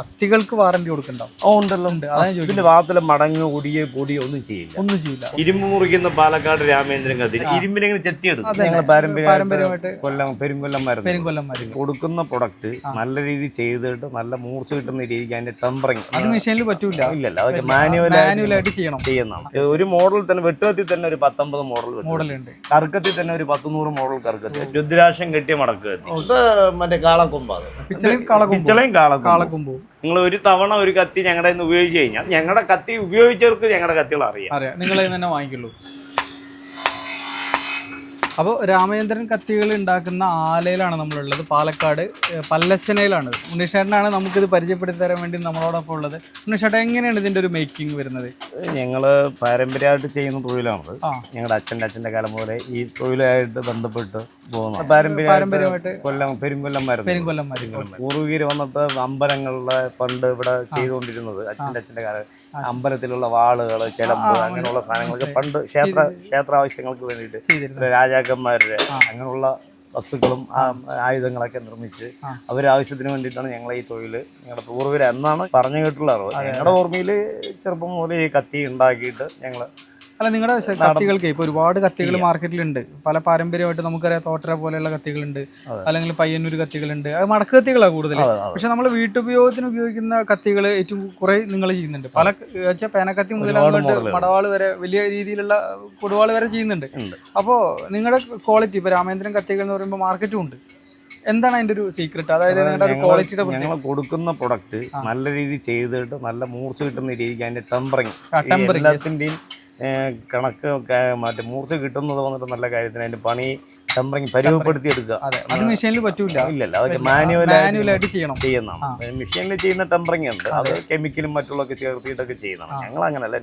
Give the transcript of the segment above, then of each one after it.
കത്തികൾക്ക് warranty കൊടുക്കണ്ടാവും. ഓ ഉണ്ടല്ലോ. ഉണ്ട്. ഇതിന്റെ ഭാഗത്തിലെ മടങ്ങ് ഒടിയോ പൊടിയോ ഒന്നും ചെയ്യില്ല. ഒന്നും ചെയ്യില്ല. ഇരുമ്പ് മുറിക്കുന്ന പാലക്കാട് രാമേന്ദ്രൻ കത്തി. ഇരുമ്പിനെ ഇങ്ങനെ ചെത്തിയെടുക്കും അതെ, ഞങ്ങൾ പാരമ്പര്യമായിട്ട് പാരമ്പര്യമായിട്ട് കൊല്ലം പെരുങ്കൊല്ലം മരുന്ന് പെരുങ്കൊല്ലന്മാര് കൊടുക്കുന്ന പ്രൊഡക്റ്റ് നല്ല രീതിയിൽ ചെയ്തിട്ട് നല്ല മൂർച്ച കിട്ടുന്ന രീതിക്ക് അതിന്റെ ടെമ്പറിങ് അത് മെഷീനിൽ പറ്റൂല. ഇല്ലല്ല അതൊക്കെ മാനുവലായിട്ട് മാനുവലായിട്ട് ചെയ്യണം. ചെയ്യുന്നതാണ് ഒരു മോഡൽ തന്നെ വെട്ടുകത്തിൽ തന്നെ ഒരു പത്തൊമ്പത് മോഡൽ മോഡലുണ്ട്. കറുക്കത്തിൽ തന്നെ ഒരു പത്തുനൂറ് മോഡൽ കറുക്കത്തി രുദ്രാക്ഷം കെട്ടിയ മടക്ക് കത്തി ഇത് മറ്റേ കാളക്കൊമ്പാത് പിച്ചളയും കാളകൊമ്പും പിച്ചളയും കാളക്കൊമ്പ്. കാളക്കൊമ്പും. നിങ്ങൾ ഒരു തവണ ഒരു കത്തി ഞങ്ങളുടെ ഉപയോഗിച്ച് കഴിഞ്ഞാൽ ഞങ്ങളുടെ കത്തി ഉപയോഗിച്ചവർക്ക് ഞങ്ങളുടെ കത്തികൾ അറിയാം. നിങ്ങൾ തന്നെ വാങ്ങിക്കുള്ളൂ. അപ്പോൾ രാമചന്ദ്രൻ കത്തികൾ ഉണ്ടാക്കുന്ന ആലയിലാണ് നമ്മളുള്ളത്. പാലക്കാട് പല്ലശ്ശനയിലാണ്. ഉണ്ണിഷേട്ടനാണ് നമുക്കിത് പരിചയപ്പെടുത്തി തരാൻ വേണ്ടി നമ്മളോടൊപ്പം ഉള്ളത്. ഉണ്ണിഷേട്ടൻ എങ്ങനെയാണ് ഇതിന്റെ ഒരു മേക്കിംഗ് വരുന്നത്? ഞങ്ങൾ പാരമ്പര്യമായിട്ട് ചെയ്യുന്ന തൊഴിലാണത് ഞങ്ങളുടെ അച്ഛന്റെ അച്ഛന്റെ കാലം പോലെ ഈ തൊഴിലായിട്ട് ബന്ധപ്പെട്ട് പോകുന്നത്. പാരമ്പര്യമായിട്ട് കൊല്ലം പെരുങ്കൊല്ലം മരുന്ന് പെരുങ്കൊല്ലംമാര് പൂർവികർ വന്നിട്ട് അമ്പലങ്ങളിലെ പണ്ട് ഇവിടെ ചെയ്തുകൊണ്ടിരുന്നത് അച്ഛന്റെ അച്ഛന്റെ കാലം. അമ്പലത്തിലുള്ള വാളുകൾ ചിലമ്പ് അങ്ങനെയുള്ള സാധനങ്ങളൊക്കെ പണ്ട് ക്ഷേത്ര ക്ഷേത്ര ആവശ്യങ്ങൾക്ക് വേണ്ടിയിട്ട് ചെയ്തിരുന്നത് രാജാക്കന്മാരുടെ അങ്ങനെയുള്ള വസ്തുക്കളും ആയുധങ്ങളൊക്കെ നിർമ്മിച്ച് അവരാവശ്യത്തിന് വേണ്ടിയിട്ടാണ് ഞങ്ങളെ ഈ തൊഴിൽ ഞങ്ങളുടെ പൂർവര എന്നാണ് പറഞ്ഞു കേട്ടുള്ള അറിവ്. ഞങ്ങളുടെ ഓർമ്മയിൽ ചെറുപ്പം മുതൽ ഈ കത്തി ഉണ്ടാക്കിയിട്ട് ഞങ്ങൾ അല്ല നിങ്ങളുടെ കത്തികൾക്ക് ഇപ്പൊ ഒരുപാട് കത്തികൾ മാർക്കറ്റിലുണ്ട്. പല പാരമ്പര്യമായിട്ട് നമുക്കറിയാം തോട്ടര പോലെയുള്ള കത്തികളുണ്ട്. അല്ലെങ്കിൽ പയ്യന്നൂർ കത്തികളുണ്ട്. അത് മടക്ക് കത്തികളാണ് കൂടുതൽ പക്ഷെ നമ്മൾ വീട്ടുപയോഗത്തിന് ഉപയോഗിക്കുന്ന കത്തികൾ ഏറ്റവും കുറെ നിങ്ങൾ ചെയ്യുന്നുണ്ട്. പല വെച്ചാൽ പേനക്കത്തി മുതൽ മടവാൾ വരെ വലിയ രീതിയിലുള്ള കൊടുവാൾ വരെ ചെയ്യുന്നുണ്ട്. അപ്പോ അപ്പോൾ നിങ്ങളുടെ ക്വാളിറ്റി ഇപ്പൊ രാമേന്ദ്രൻ കത്തികൾ എന്ന് പറയുമ്പോൾ മാർക്കറ്റും ഉണ്ട്. എന്താണ് അതിന്റെ ഒരു സീക്രട്ട് അതായത് നിങ്ങളുടെ ക്വാളിറ്റിയുടെ ഞങ്ങൾ കൊടുക്കുന്ന പ്രൊഡക്റ്റ് നല്ല രീതിയിൽ ചെയ്തിട്ട് നല്ല മൂർച്ച കിട്ടുന്ന രീതിക്ക് അതിന്റെ ടെമ്പറിങ് എല്ലാത്തിന്റെയും കണക്ക് മറ്റേ മൂർച്ച കിട്ടുന്നത് വന്നിട്ട് നല്ല കാര്യത്തിന് അതിന്റെ പണി ടെമ്പറിങ് പരുവപ്പെടുത്തി എടുക്കുക അതെ മെഷീനിൽ പറ്റൂല. ഇല്ലല്ല അതൊക്കെ മാനുവലായിട്ട് മാനുവലായിട്ട് ചെയ്യണം. ചെയ്യുന്നതാണ്. മെഷീനിൽ ചെയ്യുന്ന ടെമ്പറിങ് ഉണ്ട്. അത്. കെമിക്കലും മറ്റുള്ളതൊക്കെ ചേർത്തിയിട്ടൊക്കെ ചെയ്യുന്നതാണ്. ഞങ്ങൾ അങ്ങനല്ല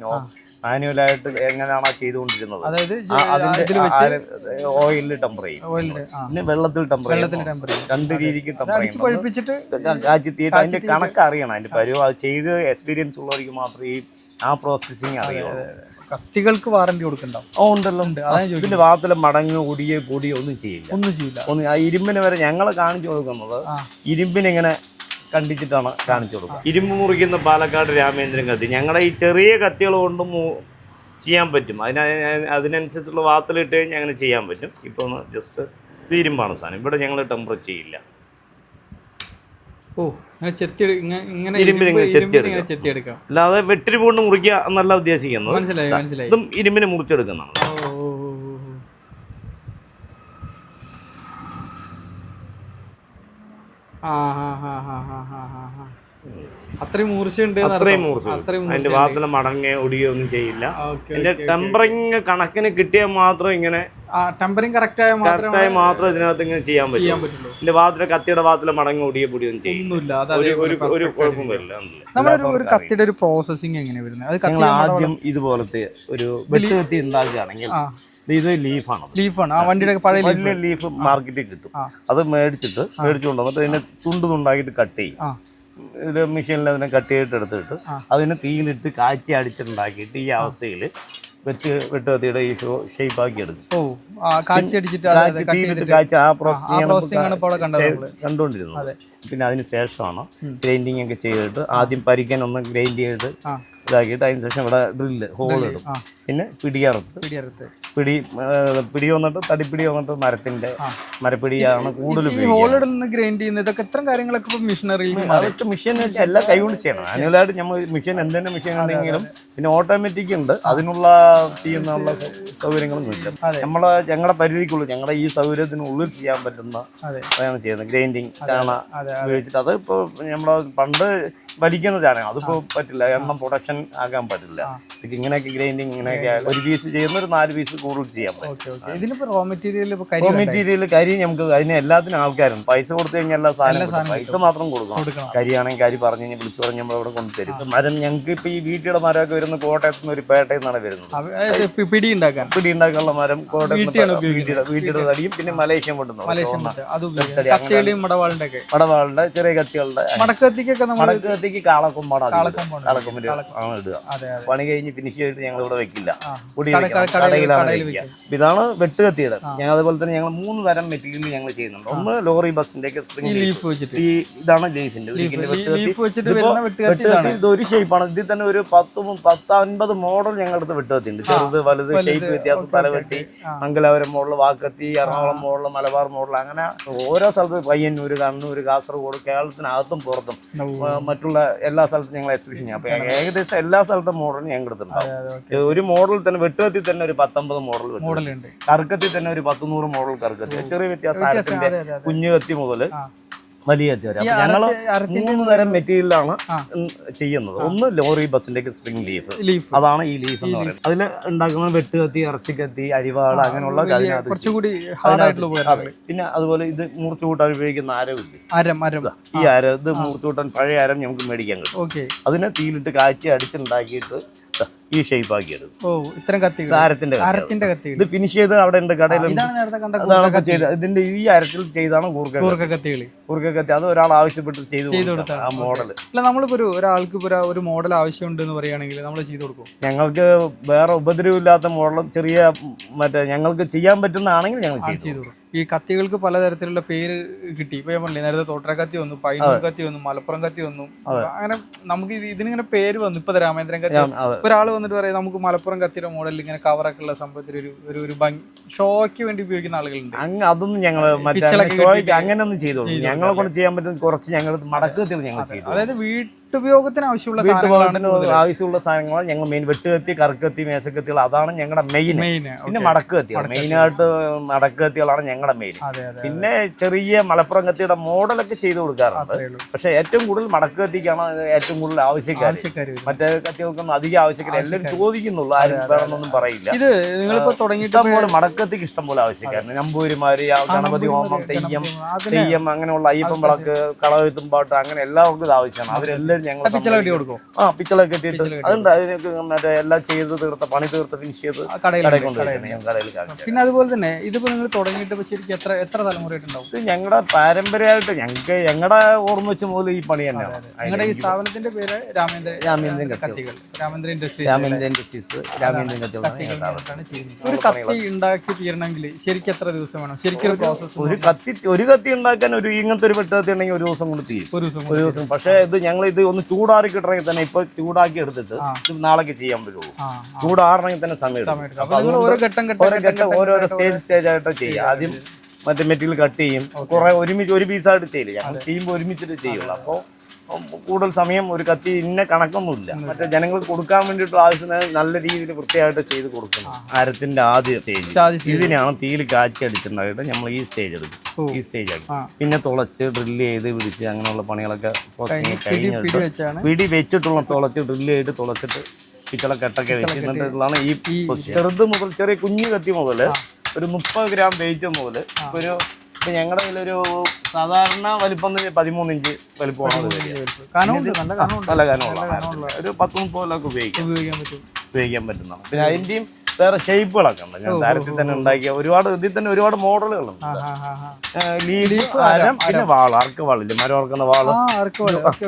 മാനുവലായിട്ട് എങ്ങനെയാണോ ചെയ്തുകൊണ്ടിരുന്നത്. അതിന്റെ ഓയിലിൽ ടെമ്പർ ചെയ്യും. പിന്നെ വെള്ളത്തിൽ ടെമ്പർ രണ്ട് രീതിക്ക് ടെമ്പർ അടിച്ച് പഴിപ്പിച്ചിട്ട് കാച്ചി തീയിട്ട് അതിന്റെ കണക്ക് അറിയണം. അതിന്റെ പരിവ് അത് ചെയ്ത് എക്സ്പീരിയൻസ് ഉള്ളവർക്ക് മാത്രമേ ഈ ആ പ്രോസസ്സിങ് അറിയുള്ളൂ. കത്തികൾക്ക് വാറന്റി കൊടുക്കണ്ടോ ഓ ഉണ്ടല്ലോ. ഇതിന്റെ ഭാഗത്തിലെ മടങ്ങ് ഒടിയോ പൊടിയോ ഒന്നും ചെയ്യില്ല. ഒന്നും ചെയ്യില്ല. ഒന്ന് ആ ഇരുമ്പിന് വരെ ഞങ്ങൾ കാണിച്ചു കൊടുക്കുന്നത്. ഇരുമ്പിനിങ്ങനെ കണ്ടിച്ചിട്ടാണ് കാണിച്ചു കൊടുക്കുക ഇരുമ്പ് മുറിക്കുന്ന പാലക്കാട് രാമേന്ദ്രൻ കത്തി. ഞങ്ങളുടെ ഈ ചെറിയ കത്തികൾ കൊണ്ട് ചെയ്യാൻ പറ്റും. അതിന് അതിനനുസരിച്ചുള്ള വാത്തലിട്ട് കഴിഞ്ഞാൽ അങ്ങനെ ചെയ്യാൻ പറ്റും. ഇപ്പോൾ ഒന്ന് ജസ്റ്റ് തീരുമ്പാണ് ഇരുമ്പാണ് സാധനം. ഇവിടെ ഞങ്ങൾ ടെമ്പറേച്ചർ ചെയ്യില്ല. ഓ ചെത്തി ഇങ്ങനെ ഇരുമ്പിന് ഇരുമ്പിന്. ഇങ്ങനെ ചെത്തിയെടുക്കാം അല്ലാതെ വെട്ടിരി കൊണ്ട് മുറിക്കുക എന്നല്ല ഉദ്ദേശിക്കുന്നത്. മനസ്സിലായി മനസ്സിലായി. ഇതും ഇരുമ്പിന് മുറിച്ചെടുക്കുന്നതാണ് ഓ, ഓ, ഓ, ഓ, ഓ. ആ, ആ, ആ, ആ, ആ, ആ, ആ, ആ. അത്രയും മൂർച്ചയുണ്ട് എന്ന് അത്രയും അർത്ഥം. മൂർച്ച അത്രയും അതിന്റെ ഭാഗത്തിലെ മടങ്ങ ഒടിയോ ഒന്നും ചെയ്യില്ല എന്റെ ടെമ്പറിങ് കണക്കിന് കിട്ടിയാൽ മാത്രം ഇങ്ങനെ ആ ടെമ്പറിങ് കറക്റ്റ് ആയ കറക്റ്റായി മാത്രം ഇതിനകത്ത് ഇങ്ങനെ ചെയ്യാൻ പറ്റും. എന്റെ ഭാഗത്തിലെ കത്തിയുടെ ഭാഗത്തിലെ മടങ്ങ ഒടിയോ പൊടിയൊന്നും ചെയ്യില്ല. ഒരു ഒരു ഒരു perfect കുഴപ്പം വരില്ല നമ്മളൊരു ഒരു കത്തിയുടെ ഒരു പ്രോസസ്സിങ് എങ്ങനെ വരുന്നത്? അത് ഞങ്ങൾ ആദ്യം ഇതുപോലത്തെ ഒരു വെട്ടുകത്തി ഉണ്ടാക്കുകയാണെങ്കിൽ ഇത് ലീഫാണ് ലീഫാണ് ആ വണ്ടിയുടെ പഴയ ലീഫ് വലിയ ലീഫ് മാർക്കറ്റിൽ കിട്ടും. അത് മേടിച്ചിട്ട് മേടിച്ചുകൊണ്ട് വന്നിട്ട് അതിനെ തുണ്ട് തുണ്ടാക്കിയിട്ട് കട്ട് ചെയ്യും. ആ. ഇത് മെഷീനിൽ അതിനെ കട്ട് ചെയ്തിട്ട് എടുത്തിട്ട് അതിന് തീയിലിട്ട് കാച്ചി അടിച്ചിട്ടുണ്ടാക്കിയിട്ട് ഈ അവസ്ഥയിൽ വെട്ട് വെട്ടുകത്തിയുടെ ഈ ഷേപ്പ് ആക്കി എടുക്കും. ഓ കാച്ചി തീയിലിട്ട് ആ പ്രോസസ്സിംഗ് കണ്ടുകൊണ്ടിരുന്നത്. പിന്നെ അതിന് ശേഷമാണ് ഗ്രൈൻഡിങ് ഒക്കെ ചെയ്തിട്ട് ആദ്യം പരിക്കൻ ഒന്ന് ഗ്രൈൻഡ് ചെയ്തിട്ട് ഇതാക്കിയിട്ട് അതിന് ശേഷം ഇവിടെ ഡ്രില്ല് ഹോൾ ഇടും. പിന്നെ പിടിയറുത്ത് പിടിയറുത്ത് പിടി പിടി വന്നിട്ട് തടിപ്പിടി വന്നിട്ട് മരത്തിന്റെ മരപ്പിടിയാണ് കൂടുതൽ നിന്ന് ഗ്രൈൻഡ് ചെയ്യുന്നത് ഇതൊക്കെ ഇത്തരം കാര്യങ്ങളൊക്കെ ഇപ്പൊ മിഷനറിയിൽ അതൊക്കെ മെഷീൻ എല്ലാം കൈകൊണ്ട് ചെയ്യണം. ആനുവലായിട്ട് നമ്മൾ മെഷീൻ എന്തെങ്കിലും മെഷീൻ ഉണ്ടെങ്കിലും പിന്നെ ഓട്ടോമാറ്റിക് ഉണ്ട്. അതിനുള്ള ചെയ്യുന്നുള്ള സൗ- സൗകര്യങ്ങളൊന്നും ഇല്ല. നമ്മളെ ഞങ്ങളുടെ പരിധിക്കുള്ളിൽ ഞങ്ങളുടെ ഈ സൗകര്യത്തിനുള്ളിൽ ചെയ്യാൻ പറ്റുന്ന അതാണ് ചെയ്യുന്നത്. ഗ്രൈൻഡിങ് ചാണ ഉപയോഗിച്ചിട്ട്. അത് ഇപ്പോൾ നമ്മളെ പണ്ട് വലിക്കുന്ന ചാണകം. അതിപ്പോ പറ്റില്ല. എണ്ണം പ്രൊഡക്ഷൻ ആകാൻ പറ്റില്ല. ഇത് ഇങ്ങനെയൊക്കെ ഗ്രൈൻഡിങ് ഇങ്ങനെയൊക്കെ ഒരു പീസ് ചെയ്യുന്ന ഒരു നാല് പീസ് കൂടുതൽ ചെയ്യാൻ പറ്റും. റോ മെറ്റീരിയൽ റോ മെറ്റീരിയൽ കരി നമുക്ക് അതിന് എല്ലാത്തിനും ആൾക്കാരും പൈസ കൊടുത്തു കഴിഞ്ഞാൽ എല്ലാ സാധനം പൈസ മാത്രം കൊടുക്കണം. കരിയാണെങ്കിൽ കരി പറഞ്ഞു കഴിഞ്ഞാൽ വിളിച്ചു പറഞ്ഞ് നമ്മൾ ഇവിടെ കൊണ്ടുതരും മരം ഞങ്ങൾക്ക് ഇപ്പൊ ഈ വീട്ടിലെ മരമൊക്കെ വരുന്ന കോട്ടയത്ത് നിന്ന് ഒരു പേട്ടയിൽ നിന്നാണ് വരുന്നത്. പിടി ഉണ്ടാക്കാൻ. പിടി ഉണ്ടാക്കാനുള്ള മരം കോട്ടയത്ത് വീട്ടിലെ വീട്ടിയുടെ തടിയും പിന്നെ മലേഷ്യൻ കൊണ്ടുവന്നു. മടവാളിന്റെ മടവാളുടെ ചെറിയ കത്തികളുടെ മടക്കത്തിക്കൊക്കെ നമ്മൾ മടക്ക് കത്തിക്ക് കാളക്കൊമ്പാടാണ് കാളക്കൊമ്പാണ്. കാളക്കൊമ്പിന്റെ ആണ് ഇടുക. പണി കഴിഞ്ഞ് ഫിനിഷ് ചെയ്തിട്ട് ഞങ്ങൾ ഇവിടെ വെക്കില്ല. പൊടി കടയിലാണ് വെക്കുക ഇതാണ് വെട്ടുകത്തിയുടെ ഞങ്ങൾ അതുപോലെ തന്നെ ഞങ്ങൾ മൂന്ന് തരം മെറ്റീരിയൽ ഞങ്ങൾ ചെയ്യുന്നുണ്ട്. ഒന്ന് ലോറി ബസിന്റെ ഒക്കെ സ്പ്രിംഗ് ഈ ഇതാണ് ലീഫിന്റെ വെട്ടുകത്തി. ഇത് ഒരു ഷേപ്പാണ് ഇതിൽ തന്നെ ഒരു പത്ത് പത്ത് അൻപത് മോഡൽ ഞങ്ങളുടെ അടുത്ത് വെട്ടുകത്തി ഉണ്ട്. ചെറുത് വലുത് ഷേപ്പ് വ്യത്യാസം തലവെട്ടി മംഗലാപുരം മോഡൽ വാക്കത്തി എറണാകുളം മോഡൽ മലബാർ മോഡൽ അങ്ങനെ ഓരോ സ്ഥലത്ത് പയ്യന്നൂർ കണ്ണൂർ കാസർഗോഡ് കേരളത്തിനകത്തും പുറത്തും. ആ, മറ്റുള്ള എല്ലാ സ്ഥലത്തും ഞങ്ങൾ എക്സിബിഷൻ ചെയ്യാം. അപ്പൊ ഏകദേശം എല്ലാ സ്ഥലത്തും മോഡലും ഞങ്ങൾ എടുത്തിട്ടുണ്ടാവും ഒരു മോഡൽ തന്നെ വെട്ടുകത്തിൽ തന്നെ ഒരു പത്തൊമ്പത് മോഡൽ കറുക്കത്തിൽ തന്നെ ഒരു പത്തുനൂറ് മോഡൽ കറുക്കത്തി ചെറിയ വ്യത്യാസം കുഞ്ഞുകത്തി. കുഞ്ഞു കത്തി മുതൽ. വലിയ അപ്പൊ ഞങ്ങൾ മൂന്ന് തരം മെറ്റീരിയലാണ്. ചെയ്യുന്നത്. ഒന്ന് ലോറി ബസിന്റെ സ്പ്രിംഗ് ലീഫ് ലീഫ് അതാണ് ഈ ലീഫ് എന്ന് പറയുന്നത്. അതിൽ ഉണ്ടാക്കുന്ന വെട്ടുകത്തി ഇറച്ചിക്കത്തി അരിവാൾ അങ്ങനെയുള്ള അതിനകത്ത്. പിന്നെ അതുപോലെ ഇത് മൂർച്ച കൂട്ടാൻ ഉപയോഗിക്കുന്ന അരവില്ല അരം അരം ഈ അര ഇത് മൂർച്ച കൂട്ടാൻ പഴയ അരം നമുക്ക് മേടിക്കാൻ കിട്ടും. അതിനെ തീയിലിട്ട് കാച്ചി അടിച്ചുണ്ടാക്കിയിട്ട് ഈ ഷേപ്പ് ആക്കിയത് ഓ ഇത്രയും കത്തി ഇത് അരത്തിന്റെ കത്തി. ഇത് ഫിനിഷ് ചെയ്ത് അവിടെ ഉണ്ട് കടയിലുണ്ട്. ചെയ്തത് ഇതിന്റെ ഈ അരത്തിൽ ചെയ്താണ് കൂർക്ക കൂർക്കത്തി അത് ഒരാൾ ആവശ്യപ്പെട്ട് ചെയ്ത്. ആ മോഡൽ അല്ല നമ്മളിപ്പോ ഒരു ഒരാൾക്ക് ഒരു- മോഡൽ ആവശ്യമുണ്ട് എന്ന് പറയുകയാണെങ്കിൽ നമ്മൾ ചെയ്തു കൊടുക്കും ഞങ്ങൾക്ക് വേറെ ഉപദ്രവമില്ലാത്ത മോഡലും ചെറിയ മറ്റേ ഞങ്ങൾക്ക് ചെയ്യാൻ പറ്റുന്നതാണെങ്കിൽ ഞങ്ങൾ ചെയ്തു ചെയ്തു കൊടുക്കും. ഈ കത്തികൾക്ക് പലതരത്തിലുള്ള പേര് കിട്ടി. ഇപ്പൊ ഞാൻ പറഞ്ഞില്ലേ നേരത്തെ തോട്ടര കത്തി വന്നു പൈനൂർ കത്തി വന്നു മലപ്പുറം കത്തി വന്നു. അങ്ങനെ നമുക്ക് ഇത് ഇതിനിങ്ങനെ പേര് വന്നു. ഇപ്പൊ രാമേന്ദ്രൻ കത്തി ഒരാൾ വന്നിട്ട് പറയാം നമുക്ക് മലപ്പുറം കത്തിയുടെ മോഡലിൽ ഇങ്ങനെ കവറൊക്കെ ഉള്ള സംഭവത്തിൽ ഒരു ഒരു ഒരു ഭംഗി ഷോയ്ക്ക് വേണ്ടി ഉപയോഗിക്കുന്ന ആളുകളുണ്ട്. അങ്ങ് അതൊന്നും ഞങ്ങൾ അങ്ങനെ ഒന്നും ചെയ്തോളൂ. ഞങ്ങളെ കൊണ്ട് ചെയ്യാൻ പറ്റുന്ന കുറച്ച് ഞങ്ങൾ മടക്കത്തിൽ ഞങ്ങൾ ചെയ്തു അതായത് വീട്ടുപയോഗത്തിന് ആവശ്യമുള്ള ആവശ്യമുള്ള സാധനങ്ങൾ ഞങ്ങൾ മെയിൻ വെട്ടുകത്തി കറുക്കത്തി മേശക്കത്തികൾ അതാണ് ഞങ്ങളുടെ മെയിൻ പിന്നെ മടക്കുകത്തി മെയിനായിട്ട് മടക്കുകത്തികളാണ് ഞങ്ങളുടെ മെയിൻ പിന്നെ ചെറിയ മലപ്പുറം കത്തിയുടെ മോഡലൊക്കെ ചെയ്തു കൊടുക്കാറുണ്ട്. പക്ഷെ ഏറ്റവും കൂടുതൽ മടക്കുകത്തിക്കാണ് ഏറ്റവും കൂടുതൽ ആവശ്യക്കാർ മറ്റേ കത്തികൾക്കൊന്നും അധികം ആവശ്യക്കാർ എല്ലാവരും ചോദിക്കുന്നുള്ളൂ. ആരും വേണമെന്നൊന്നും പറയില്ല. ഇത് നിങ്ങളിപ്പോ തുടങ്ങിയിട്ട് മടക്കത്തിക്ക് ഇഷ്ടം പോലെ ആവശ്യക്കാരുണ്ട്. നമ്പൂരിമാര് ഗണപതി ഹോമം തെയ്യം തെയ്യം അങ്ങനെയുള്ള അയ്യപ്പൻ വിളക്ക് കളവെത്തും പാട്ട് അങ്ങനെ എല്ലാവർക്കും ഇത് ആവശ്യമാണ്. അവരെല്ലാവരും ഞങ്ങൾ കൊടുക്കും. ആ പിച്ചളൊക്കെ കെട്ടിയിട്ട് അതുണ്ട്. അതിനൊക്കെ മറ്റേ എല്ലാം ചെയ്ത് തീർത്ത പണി തീർത്ത് ഫിനിഷ് ചെയ്ത് കടയിൽ കടയിൽ ഞാൻ കടയിൽ കാണിച്ചു പിന്നെ അതുപോലെ തന്നെ ഇതിപ്പോ നിങ്ങൾ തുടങ്ങിയിട്ട് ശരിക്കും എത്ര എത്ര തലമുറയായിട്ടുണ്ടാവും? ഇത് ഞങ്ങളുടെ പാരമ്പര്യമായിട്ട് ഞങ്ങൾക്ക് ഞങ്ങളുടെ ഓർമ്മ വെച്ച് മുതൽ ഈ പണി തന്നെയാണ്. ഞങ്ങളുടെ ഈ സ്ഥാപനത്തിന്റെ പേര് രാമേന്ദ്ര രാമേന്ദ്രൻ കത്തികൾ. രാമേന്ദ്ര ഇൻഡസ്ട്രീസ് രാമേന്ദ്ര ഇൻഡസ്ട്രീസ് രാമേന്ദ്രൻ ഒരു കത്തി ഉണ്ടാക്കി തീരണമെങ്കിൽ ശരിക്കും എത്ര ദിവസം വേണം? ശരിക്കും പ്രോസസ് ഒരു കത്തി ഒരു കത്തി ഉണ്ടാക്കാൻ ഒരു ഇങ്ങനത്തെ ഒരു വെട്ടുകത്തി ഉണ്ടെങ്കിൽ ഒരു ദിവസം കൊണ്ട് തീരും. ഒരു ദിവസം പക്ഷേ ഇത് ഞങ്ങൾ ഇത് ഒന്ന് ചൂടാറി കിട്ടണമെങ്കിൽ തന്നെ ഇപ്പൊ ചൂടാക്കി എടുത്തിട്ട് നാളേക്ക് ചെയ്യാൻ പറ്റുള്ളൂ. ചൂടാറണമെങ്കിൽ തന്നെ സമയം ഓരോ ഘട്ടം ഓരോരോ സ്റ്റേജ് സ്റ്റേജ് ആയിട്ട് ചെയ്യുക ആദ്യം മറ്റേ മെറ്റീരിയൽ കട്ട് ചെയ്യും. കുറെ ഒരുമിച്ച് ഒരു പീസായിട്ട് ചെയ്യില്ല. ഞങ്ങൾ ചെയ്യുമ്പോൾ ഒരുമിച്ചിട്ട് ചെയ്യുള്ളൂ. അപ്പോൾ കൂടുതൽ സമയം ഒരു കത്തി ഇന്ന കണക്കൊന്നുമില്ല. മറ്റേ ജനങ്ങൾക്ക് കൊടുക്കാൻ വേണ്ടിയിട്ട് ആവശ്യത്തിന് നല്ല രീതിയിൽ വൃത്തിയായിട്ട് ചെയ്ത് കൊടുക്കണം അരത്തിന്റെ ആദ്യ സ്റ്റേജ്. ഇതിനാണ് തീയിൽ കാച്ചി അടിച്ചിട്ടുണ്ടായിട്ട് നമ്മൾ ഈ സ്റ്റേജ് എടുക്കും ഈ സ്റ്റേജ് ആണ് പിന്നെ തുളച്ച് ഡ്രില്ല് ചെയ്ത് പിടിച്ച് അങ്ങനെയുള്ള പണികളൊക്കെ കഴിഞ്ഞിട്ട് പിടി വെച്ചിട്ടുള്ള തുളച്ച് ഡ്രില്ല് ചെയ്ത് തുളച്ചിട്ട് പിച്ചള കെട്ടൊക്കെ വെച്ചിട്ടുള്ളതാണ് ഈ ചെറുത് മുതൽ ചെറിയ കുഞ്ഞു കത്തി മുതൽ ഒരു മുപ്പത് ഗ്രാം വെയിറ്റ് മുതൽ ഒരു ഇപ്പൊ ഞങ്ങളുടെ കയ്യിലൊരു സാധാരണ വലിപ്പം പതിമൂന്ന് ഇഞ്ച് വലിപ്പമാണ് നല്ല കനമുള്ള ഒരു പത്ത് മുപ്പതിലൊക്കെ ഉപയോഗിക്കാം. ഉപയോഗിക്കാൻ പറ്റും. ഉപയോഗിക്കാൻ പറ്റുന്നതാണ്. പിന്നെ അതിന്റെയും വേറെ ഷേപ്പുകളൊക്കെ ഉണ്ട്. ഞാൻ താരത്തിൽ തന്നെ ഉണ്ടാക്കിയ ഒരുപാട് ഇതിൽ തന്നെ ഒരുപാട് മോഡലുകളുണ്ട്. ലീഡി ആ ആ ആ. ലീലി അരം പിന്നെ വാൾ അർക്ക് വാളില്ല മരം ഓർക്കുന്ന വാൾ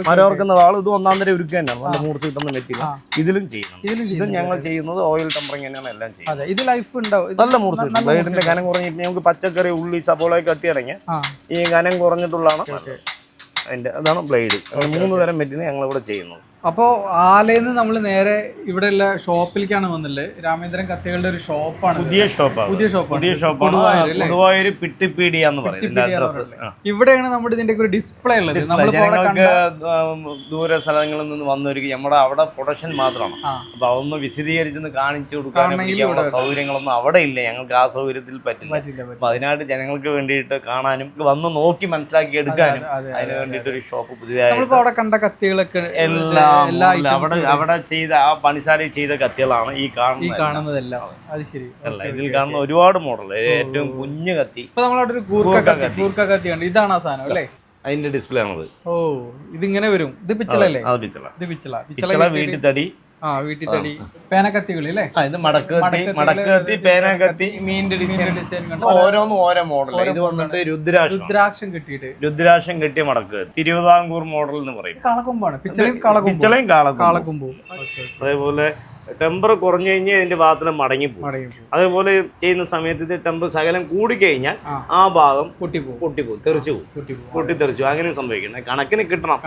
മരം ഓർക്കുന്ന വാൾ ഇത് ഒന്നാം തരം ഉരുക്ക് തന്നെയാണ് നല്ല മൂർച്ച കിട്ടുന്ന മെറ്റീരിയൽ ഇതിലും ചെയ്യുന്നു ഇത് ഞങ്ങൾ ചെയ്യുന്നത് ഓയിൽ ടെമ്പറിങ് തന്നെയാണ് എല്ലാം ചെയ്യുന്നത്. ഇത് ലൈഫ് ഉണ്ടാവും നല്ല മൂർച്ച കിട്ടും ബ്ലേഡിന്റെ കനം കുറഞ്ഞിട്ട് നമുക്ക് പച്ചക്കറി ഉള്ളി സബോളയൊക്കെ കട്ടിയിറങ്ങി ഈ കനം കുറഞ്ഞിട്ടുള്ളതാണ് അതിന്റെ അതാണ് ബ്ലേഡ് മൂന്ന് തരം മെറ്റീരിയൽ ഞങ്ങൾ ഇവിടെ ചെയ്യുന്നത് അപ്പോ ആലയിന്ന് നമ്മൾ നേരെ ഇവിടെയുള്ള ഷോപ്പിലേക്കാണ് വന്നില്ലേ? രാമേന്ദ്രൻ കത്തികളുടെ ഒരു ഷോപ്പാണ്. പുതിയ ഷോപ്പാണ് പുതിയ ഷോപ്പാണ്. പുതിയ ഷോപ്പാണ്? പൊതുവായൊരു പിട്ടിപ്പീഡിയ എന്ന് പറയും. ഇവിടെയാണ് നമ്മുടെ ഇതിന്റെ ഒരു ഡിസ്പ്ലേ ഉള്ളത്. നമ്മൾക്ക് ജനങ്ങൾക്ക് ദൂര സ്ഥലങ്ങളിൽ നിന്ന് വന്നൊരു നമ്മുടെ അവിടെ പ്രൊഡക്ഷൻ മാത്രമാണ്. അപ്പൊ അതൊന്ന് വിശദീകരിച്ചൊന്ന് കാണിച്ചു കൊടുക്കാനും ഇവിടെ സൗകര്യങ്ങളൊന്നും അവിടെ ഇല്ല. ഞങ്ങൾക്ക് ആ സൗകര്യത്തിൽ പറ്റില്ല. അപ്പൊ അതിനായിട്ട് ജനങ്ങൾക്ക് വേണ്ടിയിട്ട് കാണാനും വന്ന് നോക്കി മനസ്സിലാക്കി എടുക്കാനും അതെ, അതിന് വേണ്ടിയിട്ട് ഒരു ഷോപ്പ് പുതിയതായി അവിടെ കണ്ട കത്തികളൊക്കെ എല്ലാ എല്ലാ അവിടെ അവിടെ ചെയ്ത ആ പണിശാലയിൽ ചെയ്ത കത്തികളാണ് ഈ ഈ കാണുന്നത് കാണുന്നതെല്ലാം. അത്. ശരി. അല്ല ഇതിൽ കാണുന്ന ഒരുപാട് മോഡൽ ഏറ്റവും കുഞ്ഞു കത്തി. ഇപ്പൊ നമ്മളവിടെ ഒരു കൂർക്ക കത്തി കത്തി. കൂർക്ക കത്തി ഉണ്ട് ഇതാണ് ആ സാധനം അല്ലേ? അതിന്റെ ഡിസ്പ്ലേ ആണത്. ഓ ഇതിങ്ങനെ വരും. ഇത് പിച്ചളല്ലേ? പിച്ചള. ഇത് പിച്ചള. പിച്ചള വീട്ടിൽ തടി ആ വീട്ടിൽ തടി പേനക്കത്തികൾ അല്ലേ ഇത് മടക്കത്തി മടക്കത്തി മടക്കത്തിൽ മടക്ക് കത്തി പേന കത്തി മീനിന്റെ ഡിസൈൻ ഡിസൈൻ ഓരോന്നും ഓരോ മോഡൽ ഇത് വന്നിട്ട് രുദ്രാക്ഷം. രുദ്രാക്ഷം കിട്ടിയിട്ട്. രുദ്രാക്ഷം കെട്ടിയ മടക്ക്. തിരുവിതാംകൂർ മോഡൽ എന്ന് പറയും. കളക്കൊമ്പാണ് പിച്ചളയും കളക്കൊമ്പും കാളക്കൊമ്പും അതേപോലെ ടെമ്പർ കുറഞ്ഞു കഴിഞ്ഞാൽ അതിന്റെ ഭാഗത്തിന് മടങ്ങിപ്പോകും മടങ്ങി പോകും. അതേപോലെ ചെയ്യുന്ന സമയത്ത് ഇത് ടെമ്പർ ശകലം കൂടിക്കഴിഞ്ഞാൽ ആ. ആ ഭാഗം പൊട്ടിപ്പോകും പൊട്ടിപ്പോകും തെറിച്ചു പോകും. പൊട്ടിത്തെറിച്ചു അങ്ങനെ സംഭവിക്കണം കണക്കിന് കിട്ടണം.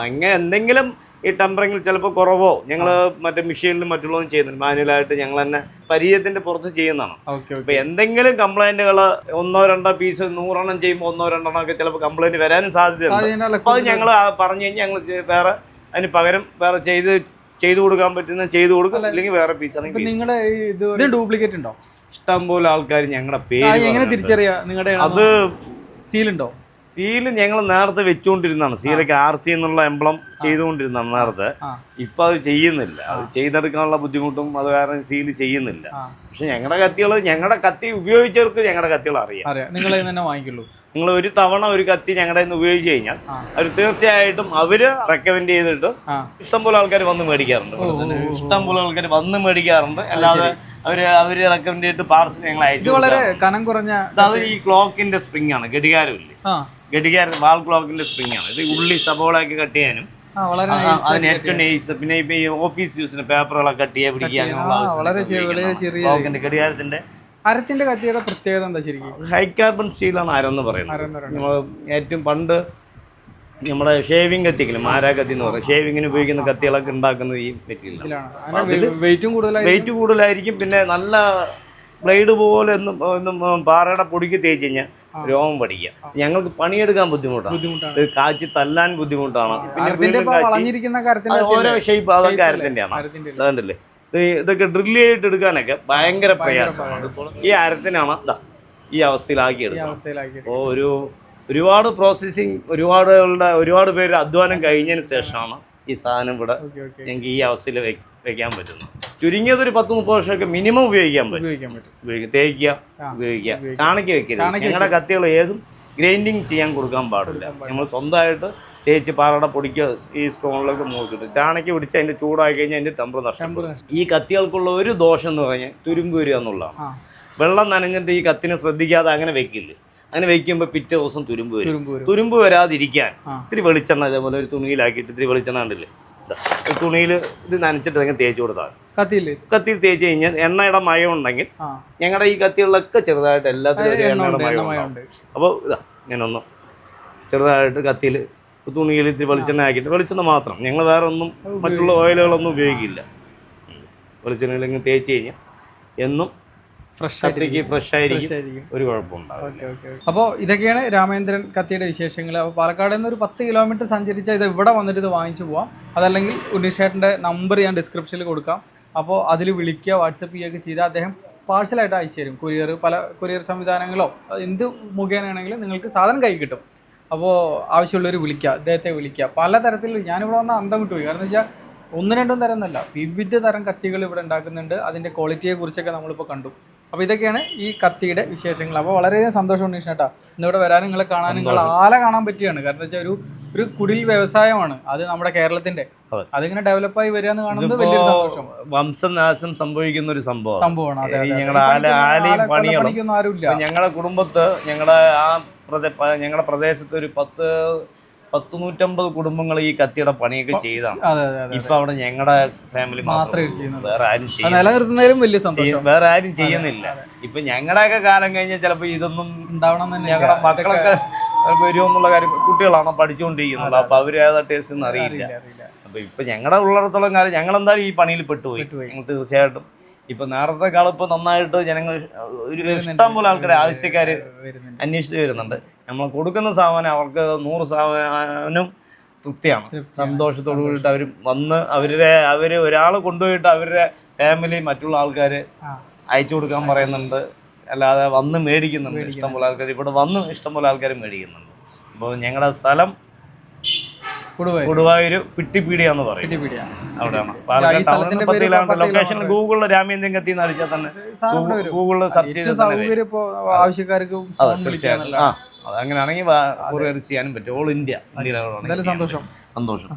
അങ്ങനെ എന്തെങ്കിലും ഈ ടെമ്പറിങ്ങിൽ ചിലപ്പോൾ കുറവോ ഞങ്ങൾ മറ്റേ മെഷീനിലും മറ്റുള്ളതും ചെയ്യുന്നുണ്ട്. മാനുവലായിട്ട് ഞങ്ങൾ തന്നെ പരിചയത്തിന്റെ പുറത്ത് ചെയ്യുന്നതാണ്. ഇപ്പൊ എന്തെങ്കിലും കംപ്ലൈന്റുകൾ ഒന്നോ രണ്ടോ പീസ് നൂറെണ്ണം ചെയ്യുമ്പോൾ ഒന്നോ രണ്ടെണ്ണം ഒക്കെ ചിലപ്പോൾ കംപ്ലൈന്റ് വരാനും സാധ്യതയുണ്ട്. അപ്പൊ അത് ഞങ്ങൾ പറഞ്ഞു കഴിഞ്ഞാൽ ഞങ്ങൾ വേറെ അതിന് പകരം വേറെ ചെയ്ത് ചെയ്തു കൊടുക്കാൻ പറ്റുന്ന ചെയ്തു കൊടുക്കും അല്ലെങ്കിൽ വേറെ പീസ് ആണെങ്കിൽ നിങ്ങളുടെ ഇത് ഇത് ഡ്യൂപ്ലിക്കേറ്റ് ഉണ്ടോ? ഇഷ്ടം പോലെ ആൾക്കാർ ഞങ്ങളുടെ പേര് എങ്ങനെ. തിരിച്ചറിയാ? നിങ്ങളുടെ അത് സീലുണ്ടോ സീൽ ഞങ്ങൾ നേരത്തെ വെച്ചുകൊണ്ടിരുന്നതാണ് സീലൊക്കെ ആർ സി എന്നുള്ള എംബ്ലം ചെയ്തുകൊണ്ടിരുന്നതാണ് നേരത്തെ. ഇപ്പൊ അത് ചെയ്യുന്നില്ല. അത് ചെയ്തെടുക്കാനുള്ള ബുദ്ധിമുട്ടും അത് കാരണം സീൽ ചെയ്യുന്നില്ല. പക്ഷെ ഞങ്ങളുടെ കത്തികൾ ഞങ്ങളുടെ കത്തി ഉപയോഗിച്ചവർക്ക് ഞങ്ങളുടെ കത്തികൾ അറിയാം. നിങ്ങൾ തന്നെ വാങ്ങിക്കുള്ളൂ. നിങ്ങൾ ഒരു തവണ ഒരു കത്തി ഞങ്ങളുടെ നിന്ന് ഉപയോഗിച്ച് കഴിഞ്ഞാൽ അവർ തീർച്ചയായിട്ടും അവർ റെക്കമെൻഡ് ചെയ്തിട്ട് ഇഷ്ടംപോലെ ആൾക്കാർ വന്ന് മേടിക്കാറുണ്ട്. ഇഷ്ടംപോലെ ആൾക്കാർ വന്ന് മേടിക്കാറുണ്ട്. അല്ലാതെ അവർ അവർ റെക്കമെൻഡ് ചെയ്തിട്ട് പാർസൽ ഞങ്ങൾ അയച്ചു വളരെ കനം കുറഞ്ഞ അത് ഈ ക്ലോക്കിന്റെ സ്പ്രിംഗ് ആണ് ഘടികാരമില്ലേ? ഘടികാരം വാൾ ക്ലോക്കിന്റെ സ്പ്രിംഗ് ആണ്. ഇത് ഉള്ളി സബോളയൊക്കെ കട്ട് ചെയ്യാനും അതിന് ഏറ്റവും നൈസ് പിന്നെ ഇപ്പൊ ഈ ഓഫീസ് യൂസിന് പേപ്പറുകളൊക്കെ കട്ട് ചെയ്യാൻ ക്ലോക്കിന്റെ ഘടികാരത്തിന്റെ അരത്തിന്റെ കത്തിയുടെ പ്രത്യേകത എന്താ ശരിക്കും? ഹൈ കാർബൺ സ്റ്റീലാണ് അരം എന്ന് പറയുന്നത്. ഏറ്റവും പണ്ട് നമ്മുടെ ഷേവിംഗ് കത്തിക്കില്ല? മാരാ കത്തി എന്ന് പറയും. ഷേവിങ്ങിന് ഉപയോഗിക്കുന്ന കത്തികളൊക്കെ ഉണ്ടാക്കുന്നത് ഈ മെറ്റീരിയലാണ്. വെയിറ്റും കൂടുതലായി വെയിറ്റ് കൂടുതലായിരിക്കും. പിന്നെ നല്ല ബ്ലേഡ് പോലെ ഒന്നും പാറയുടെ പൊടിക്ക് തേച്ച് കഴിഞ്ഞാൽ രോമം പഠിക്കാം ഞങ്ങൾക്ക് പണിയെടുക്കാൻ ബുദ്ധിമുട്ടാണ്. ഇത് കാച്ചി തല്ലാൻ ബുദ്ധിമുട്ടാണ്. പിന്നെ ഓരോ ഷേപ്പ് അതൊക്കെ അരത്തിന്റെയാണ് അതുകൊണ്ടല്ലേ? ഇതൊക്കെ ഡ്രില്ല് ചെയ്തിട്ട് എടുക്കാനൊക്കെ ഭയങ്കര പ്രയാസമാണ് ഈ അരത്തിനാണ് ഈ അവസ്ഥയിലാക്കി എടുക്കുക ഓ ഒരു ഒരുപാട് പ്രോസസ്സിങ് ഒരുപാടുകളുടെ ഒരുപാട് പേര് അധ്വാനം കഴിഞ്ഞതിന് ശേഷമാണ് ഈ സാധനം ഇവിടെ ഞങ്ങൾക്ക് ഈ അവസ്ഥയിൽ വെക്കാൻ പറ്റുന്നത്. ചുരുങ്ങിയത് ഒരു പത്ത് മുപ്പത് വർഷമൊക്കെ മിനിമം ഉപയോഗിക്കാൻ പറ്റും. തേക്കുക ഉപയോഗിക്കുക. ഉപയോഗിക്കുക. ചാണകം വെക്കരുത്. ഞങ്ങളുടെ കത്തികൾ ഏതും ഗ്രൈൻഡിങ് ചെയ്യാൻ കൊടുക്കാൻ പാടില്ല. നമ്മൾ സ്വന്തമായിട്ട് തേച്ച് പാറയുടെ പൊടിക്കുക ഈ സ്റ്റോണിലൊക്കെ മൂക്കിട്ട് ചാണകം പിടിച്ച് അതിന്റെ ചൂടായി കഴിഞ്ഞാൽ അതിന്റെ ടെമ്പർ നഷ്ടപ്പെടും. ഈ കത്തികൾക്കുള്ള ഒരു ദോഷം എന്ന് പറഞ്ഞാൽ തുരുമ്പ് വരിക എന്നുള്ളതാണ്. വെള്ളം നനഞ്ഞിട്ട് ഈ കത്തിനെ ശ്രദ്ധിക്കാതെ അങ്ങനെ വെക്കില്ല? അങ്ങനെ വെക്കുമ്പോൾ പിറ്റേ ദിവസം തുരുമ്പ് വരും. തുരുമ്പ് വരാതിരിക്കാൻ. ഇത്തിരി വെളിച്ചെണ്ണ ഇതേപോലെ ഒരു തുണിയിലാക്കിയിട്ട് ഇത്തിരി വെളിച്ചെണ്ണ ഉണ്ടല്ലേ തുണിയിൽ ഇത് നനച്ചിട്ട് അങ്ങനെ തേച്ച് കൊടുത്താൽ കത്തി തേച്ച് കഴിഞ്ഞാൽ എണ്ണയുടെ മയം ഉണ്ടെങ്കിൽ ഞങ്ങളുടെ ഈ കത്തികളിലൊക്കെ ചെറുതായിട്ട് എല്ലാത്തിലും എണ്ണയുടെ മയം അപ്പോൾ ഇതാ ഇങ്ങനൊന്ന് ചെറുതായിട്ട് കത്തിയിൽ തുണിയിൽ ഇത്തിരി വെളിച്ചെണ്ണ ആക്കിയിട്ട് വെളിച്ചെണ്ണ മാത്രം. ഞങ്ങൾ വേറെ ഒന്നും മറ്റുള്ള ഓയിലുകളൊന്നും ഉപയോഗിക്കില്ല. വെളിച്ചെണ്ണയിൽ ഇങ്ങനെ തേച്ച് കഴിഞ്ഞാൽ എന്നും ഫ്രഷ് ഫ്രഷ് ആയിരിക്കും. ഒരു ഓക്കെ അപ്പോൾ ഇതൊക്കെയാണ് രാമേന്ദ്രൻ കത്തിയുടെ വിശേഷങ്ങൾ. അപ്പോൾ പാലക്കാട് നിന്ന് ഒരു പത്ത് കിലോമീറ്റർ സഞ്ചരിച്ചാൽ ഇത് ഇവിടെ വന്നിട്ട് ഇത് വാങ്ങിച്ചു പോവാം. അതല്ലെങ്കിൽ ഉണ്ണീഷേട്ടന്റെ നമ്പർ ഞാൻ ഡിസ്ക്രിപ്ഷനിൽ കൊടുക്കാം. അപ്പോൾ അതിൽ വിളിക്കുക വാട്സപ്പ് ചെയ്യുകയൊക്കെ ചെയ്താൽ അദ്ദേഹം പാഴ്സലായിട്ട് അയച്ചു തരും. കൊറിയർ പല കൊറിയർ സംവിധാനങ്ങളോ എന്ത് മുഖേനയാണെങ്കിലും നിങ്ങൾക്ക് സാധനം കൈ കിട്ടും. അപ്പോൾ ആവശ്യമുള്ളവർ വിളിക്കുക അദ്ദേഹത്തെ വിളിക്കുക. പല തരത്തിൽ ഞാനിവിടെ വന്ന അന്തം വിട്ടുപോയി കാരണം എന്ന് വെച്ചാൽ ഒന്ന് രണ്ടും തരം എന്നല്ല വിവിധ തരം കത്തികൾ ഇവിടെ ഉണ്ടാക്കുന്നുണ്ട്. അതിന്റെ ക്വാളിറ്റിയെ കുറിച്ചൊക്കെ നമ്മളിപ്പോൾ കണ്ടു. അപ്പോൾ ഇതൊക്കെയാണ് ഈ കത്തിയുടെ വിശേഷങ്ങൾ. അപ്പോൾ വളരെയധികം സന്തോഷമുണ്ട് കൃഷ്ണേട്ടാ ഇന്നിവിടെ വരാനും നിങ്ങളെ കാണാനും നിങ്ങൾ ആല കാണാൻ പറ്റിയാണ്. കാരണം വെച്ചാൽ ഒരു ഒരു കുടിൽ വ്യവസായമാണ്. അത് നമ്മുടെ കേരളത്തിന്റെ. അതെ. അതിങ്ങനെ ഡെവലപ്പായി വരിക എന്ന് കാണുന്നത് വലിയൊരു സന്തോഷം. വംശനാശം സംഭവിക്കുന്ന ഒരു സംഭവം സംഭവമാണ്. ഞങ്ങളുടെ ആല ആലയും ആരുമില്ല. ഞങ്ങളുടെ കുടുംബത്ത് ഞങ്ങളുടെ ആ പ്രദേ ഞങ്ങളുടെ പ്രദേശത്ത് ഒരു പത്ത് പത്ത് നൂറ്റമ്പത് കുടുംബങ്ങൾ ഈ കത്തിയുടെ പണിയൊക്കെ ചെയ്താണ്. ഇപ്പൊ അവിടെ ഞങ്ങളുടെ ഫാമിലി മാത്രമേ വേറെ ആരും നിലനിർത്തുന്നതിലും വലിയ സന്തോഷം. വേറെ ആരും ചെയ്യുന്നില്ല. ഇപ്പൊ ഞങ്ങളുടെയൊക്കെ കാലം കഴിഞ്ഞാൽ ചിലപ്പോ ഇതൊന്നും ഉണ്ടാവണം ഞങ്ങളുടെ മക്കളൊക്കെ വരുമെന്നുള്ള കാര്യം കുട്ടികളാണ് പഠിച്ചുകൊണ്ടിരിക്കുന്നത് അപ്പൊ അവർ ഏതാ ടേസ്റ്റ് അറിയില്ല അപ്പൊ ഇപ്പൊ ഞങ്ങളുടെ ഉള്ളിടത്തോളം കാലം ഞങ്ങൾ എന്തായാലും ഈ പണിയിൽ പെട്ടുപോയി. പെട്ടുപോയി. ഞങ്ങൾ തീർച്ചയായിട്ടും ഇപ്പൊ നേരത്തെ കാലം നന്നായിട്ട് ജനങ്ങൾ ഒരു ഇഷ്ടം പോലെ ആൾക്കാർ ആവശ്യക്കാര് വരുന്നുണ്ട്. അന്വേഷിച്ച് വരുന്നുണ്ട്. നമ്മൾ കൊടുക്കുന്ന സാധനം അവർക്ക് നൂറ് സാധനം തൃപ്തിയാണ്. സന്തോഷത്തോടു കൂടിയിട്ട് അവർ വന്ന് അവരുടെ അവർ ഒരാൾ കൊണ്ടുപോയിട്ട് അവരുടെ ഫാമിലി മറ്റുള്ള ആൾക്കാർ അയച്ചു കൊടുക്കാൻ പറയുന്നുണ്ട്. അല്ലാതെ വന്ന് മേടിക്കുന്നുണ്ട്. ഇഷ്ടംപോലെ ആൾക്കാർ ഇവിടെ വന്ന് ഇഷ്ടംപോലെ ആൾക്കാർ മേടിക്കുന്നുണ്ട്. അപ്പോൾ ഞങ്ങളുടെ സ്ഥലം കൊടുവായി കൊടുവായൂർ പിട്ടിപ്പീടിയാന്ന് പറയും. പിടിപിടിയാ അവിടെയാണ്. പാലക്കാട് പത്ത് കിലോമീറ്റർ ലൊക്കേഷൻ. ഗൂഗിളിൽ രാമേന്ദ്രൻ കത്തി എന്ന് അടിച്ചാൽ തന്നെ. ഗൂഗിളിൽ സെർച്ച് ഇപ്പോ ആവശ്യക്കാർക്ക് തീർച്ചയായിട്ടും വിളിക്കാനല്ല. ആ അത് അങ്ങനെയാണെങ്കിൽ കൊറിയർ ചെയ്യാനും പറ്റും. ഓൾ ഇന്ത്യ സന്തോഷം. സന്തോഷം.